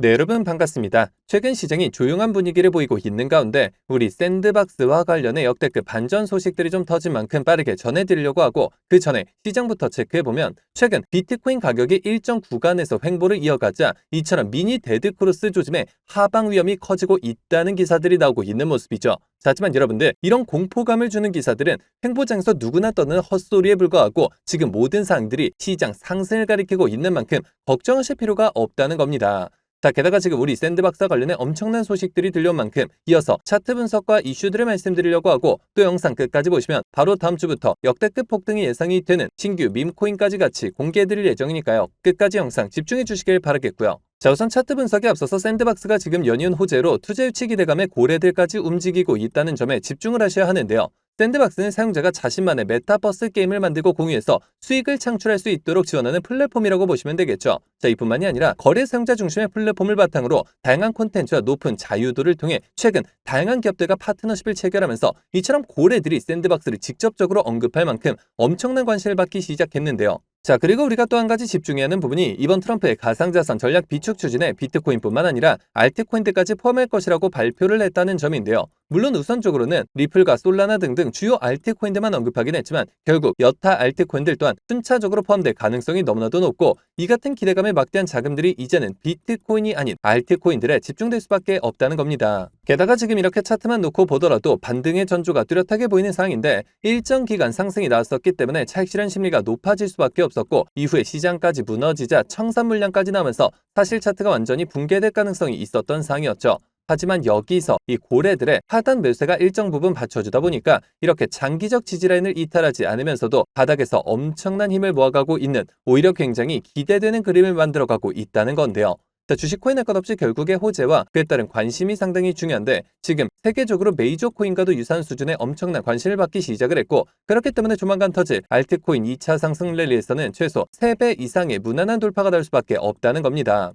네, 여러분 반갑습니다. 최근 시장이 조용한 분위기를 보이고 있는 가운데 우리 샌드박스와 관련해 역대급 반전 소식들이 좀 터진 만큼 빠르게 전해드리려고 하고 그 전에 시장부터 체크해보면 최근 비트코인 가격이 일정 구간에서 횡보를 이어가자 이처럼 미니 데드크로스 조짐의 하방 위험이 커지고 있다는 기사들이 나오고 있는 모습이죠. 자, 하지만 여러분들 이런 공포감을 주는 기사들은 횡보장에서 누구나 떠는 헛소리에 불과하고 지금 모든 사항들이 시장 상승을 가리키고 있는 만큼 걱정하실 필요가 없다는 겁니다. 자, 게다가 지금 우리 샌드박스와 관련해 엄청난 소식들이 들려온 만큼 이어서 차트 분석과 이슈들을 말씀드리려고 하고 또 영상 끝까지 보시면 바로 다음 주부터 역대급 폭등이 예상이 되는 신규 밈코인까지 같이 공개해드릴 예정이니까요. 끝까지 영상 집중해 주시길 바라겠고요. 자 우선 차트 분석에 앞서서 샌드박스가 지금 연이은 호재로 투자 유치 기대감의 고래들까지 움직이고 있다는 점에 집중을 하셔야 하는데요. 샌드박스는 사용자가 자신만의 메타버스 게임을 만들고 공유해서 수익을 창출할 수 있도록 지원하는 플랫폼이라고 보시면 되겠죠. 자, 이뿐만이 아니라 거래 사용자 중심의 플랫폼을 바탕으로 다양한 콘텐츠와 높은 자유도를 통해 최근 다양한 기업들과 파트너십을 체결하면서 이처럼 고래들이 샌드박스를 직접적으로 언급할 만큼 엄청난 관심을 받기 시작했는데요. 자, 그리고 우리가 또 한 가지 집중해야 하는 부분이 이번 트럼프의 가상자산 전략 비축 추진에 비트코인뿐만 아니라 알트코인들까지 포함할 것이라고 발표를 했다는 점인데요. 물론 우선적으로는 리플과 솔라나 등등 주요 알트코인들만 언급하긴 했지만 결국 여타 알트코인들 또한 순차적으로 포함될 가능성이 너무나도 높고 이 같은 기대감에 막대한 자금들이 이제는 비트코인이 아닌 알트코인들에 집중될 수밖에 없다는 겁니다. 게다가 지금 이렇게 차트만 놓고 보더라도 반등의 전조가 뚜렷하게 보이는 상황인데 일정 기간 상승이 나왔었기 때문에 차익 실현 심리가 높아질 수밖에 없었고 이후에 시장까지 무너지자 청산 물량까지 나면서 사실 차트가 완전히 붕괴될 가능성이 있었던 상황이었죠. 하지만 여기서 이 고래들의 하단 매수세가 일정 부분 받쳐주다 보니까 이렇게 장기적 지지라인을 이탈하지 않으면서도 바닥에서 엄청난 힘을 모아가고 있는 오히려 굉장히 기대되는 그림을 만들어가고 있다는 건데요. 자, 주식 코인 할것 없이 결국의 호재와 그에 따른 관심이 상당히 중요한데 지금 세계적으로 메이저 코인과도 유사한 수준의 엄청난 관심을 받기 시작을 했고 그렇기 때문에 조만간 터질 알트코인 2차 상승 랠리에서는 최소 3배 이상의 무난한 돌파가 날 수밖에 없다는 겁니다.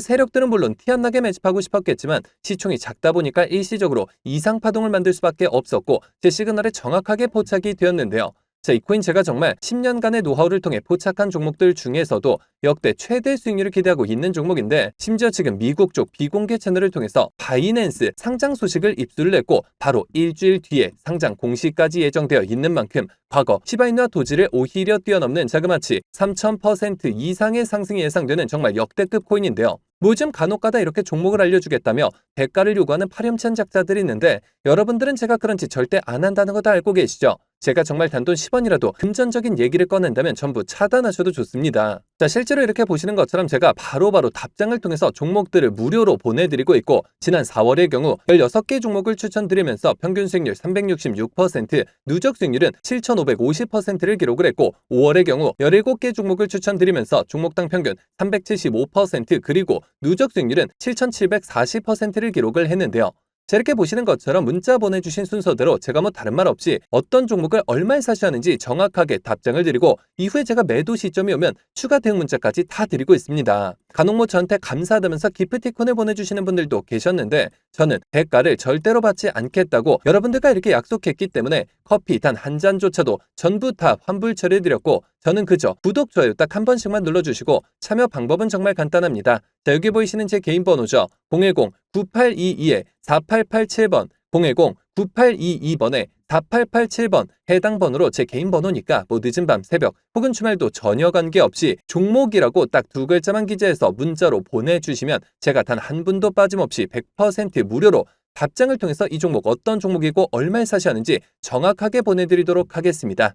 세력들은 물론 티 안 나게 매집하고 싶었겠지만 시총이 작다 보니까 일시적으로 이상 파동을 만들 수밖에 없었고 제 시그널에 정확하게 포착이 되었는데요. 자, 이 코인 제가 정말 10년간의 노하우를 통해 포착한 종목들 중에서도 역대 최대 수익률을 기대하고 있는 종목인데 심지어 지금 미국 쪽 비공개 채널을 통해서 바이낸스 상장 소식을 입수를 했고 바로 일주일 뒤에 상장 공시까지 예정되어 있는 만큼 과거 시바인과 도지를 오히려 뛰어넘는 자그마치 3000% 이상의 상승이 예상되는 정말 역대급 코인인데요. 요즘 간혹가다 이렇게 종목을 알려주겠다며 대가를 요구하는 파렴치한 작자들이 있는데 여러분들은 제가 그런지 절대 안 한다는 거 다 알고 계시죠? 제가 정말 단돈 10원이라도 금전적인 얘기를 꺼낸다면 전부 차단하셔도 좋습니다. 자, 실제로 이렇게 보시는 것처럼 제가 바로바로 바로 답장을 통해서 종목들을 무료로 보내드리고 있고 지난 4월의 경우 16개 종목을 추천드리면서 평균 수익률 366%, 누적 수익률은 7,550%를 기록을 했고 5월의 경우 17개 종목을 추천드리면서 종목당 평균 375% 그리고 누적 수익률은 7,740%를 기록을 했는데요. 자, 이렇게 보시는 것처럼 문자 보내주신 순서대로 제가 뭐 다른 말 없이 어떤 종목을 얼마에 사시하는지 정확하게 답장을 드리고 이후에 제가 매도 시점이 오면 추가 대응 문자까지 다 드리고 있습니다. 간혹 뭐 저한테 감사하다면서 기프티콘을 보내주시는 분들도 계셨는데 저는 대가를 절대로 받지 않겠다고 여러분들과 이렇게 약속했기 때문에 커피 단 한 잔조차도 전부 다 환불 처리해드렸고 저는 그저 구독, 좋아요 딱 한 번씩만 눌러주시고 참여 방법은 정말 간단합니다. 자, 여기 보이시는 제 개인 번호죠. 010-9822-4887번 010-9822번에 4887번 해당 번호로 제 개인 번호니까 뭐 늦은 밤 새벽 혹은 주말도 전혀 관계없이 종목이라고 딱 두 글자만 기재해서 문자로 보내주시면 제가 단 한 분도 빠짐없이 100% 무료로 답장을 통해서 이 종목 어떤 종목이고 얼마에 사시하는지 정확하게 보내드리도록 하겠습니다.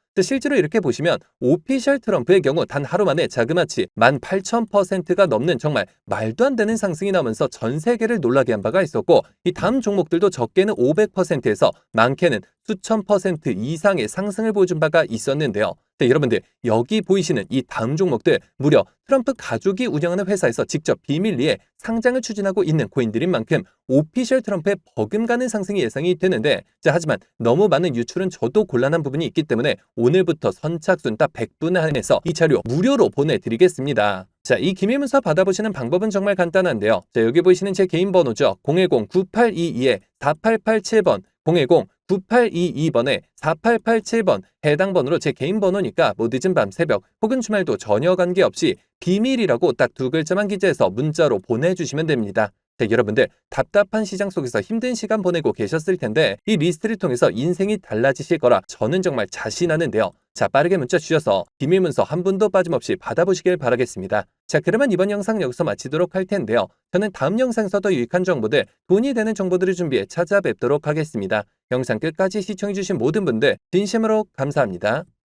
또 실제로 이렇게 보시면 오피셜 트럼프의 경우 단 하루 만에 자그마치 18,000%가 넘는 정말 말도 안 되는 상승이 나오면서 전 세계를 놀라게 한 바가 있었고 이 다음 종목들도 적게는 500%에서 많게는 수천 퍼센트 이상의 상승을 보여준 바가 있었는데요. 네, 여러분들 여기 보이시는 이 다음 종목들 무려 트럼프 가족이 운영하는 회사에서 직접 비밀리에 상장을 추진하고 있는 코인들인 만큼 오피셜 트럼프의 버금가는 상승이 예상이 되는데 자 하지만 너무 많은 유출은 저도 곤란한 부분이 있기 때문에 오늘부터 선착순 딱 100분에 한해서 이 자료 무료로 보내드리겠습니다. 자, 이 기밀문서 받아보시는 방법은 정말 간단한데요. 자, 여기 보이시는 제 개인 번호죠. 010-9822-4887번, 010-9822번에 4887번 해당 번호로 제 개인 번호니까 뭐 늦은 밤 새벽 혹은 주말도 전혀 관계없이 비밀이라고 딱 두 글자만 기재해서 문자로 보내주시면 됩니다. 자, 여러분들 답답한 시장 속에서 힘든 시간 보내고 계셨을 텐데 이 리스트를 통해서 인생이 달라지실 거라 저는 정말 자신하는데요. 자, 빠르게 문자 주셔서 비밀 문서 한 분도 빠짐없이 받아보시길 바라겠습니다. 자, 그러면 이번 영상 여기서 마치도록 할 텐데요. 저는 다음 영상에서 더 유익한 정보들, 돈이 되는 정보들을 준비해 찾아뵙도록 하겠습니다. 영상 끝까지 시청해주신 모든 분들 진심으로 감사합니다.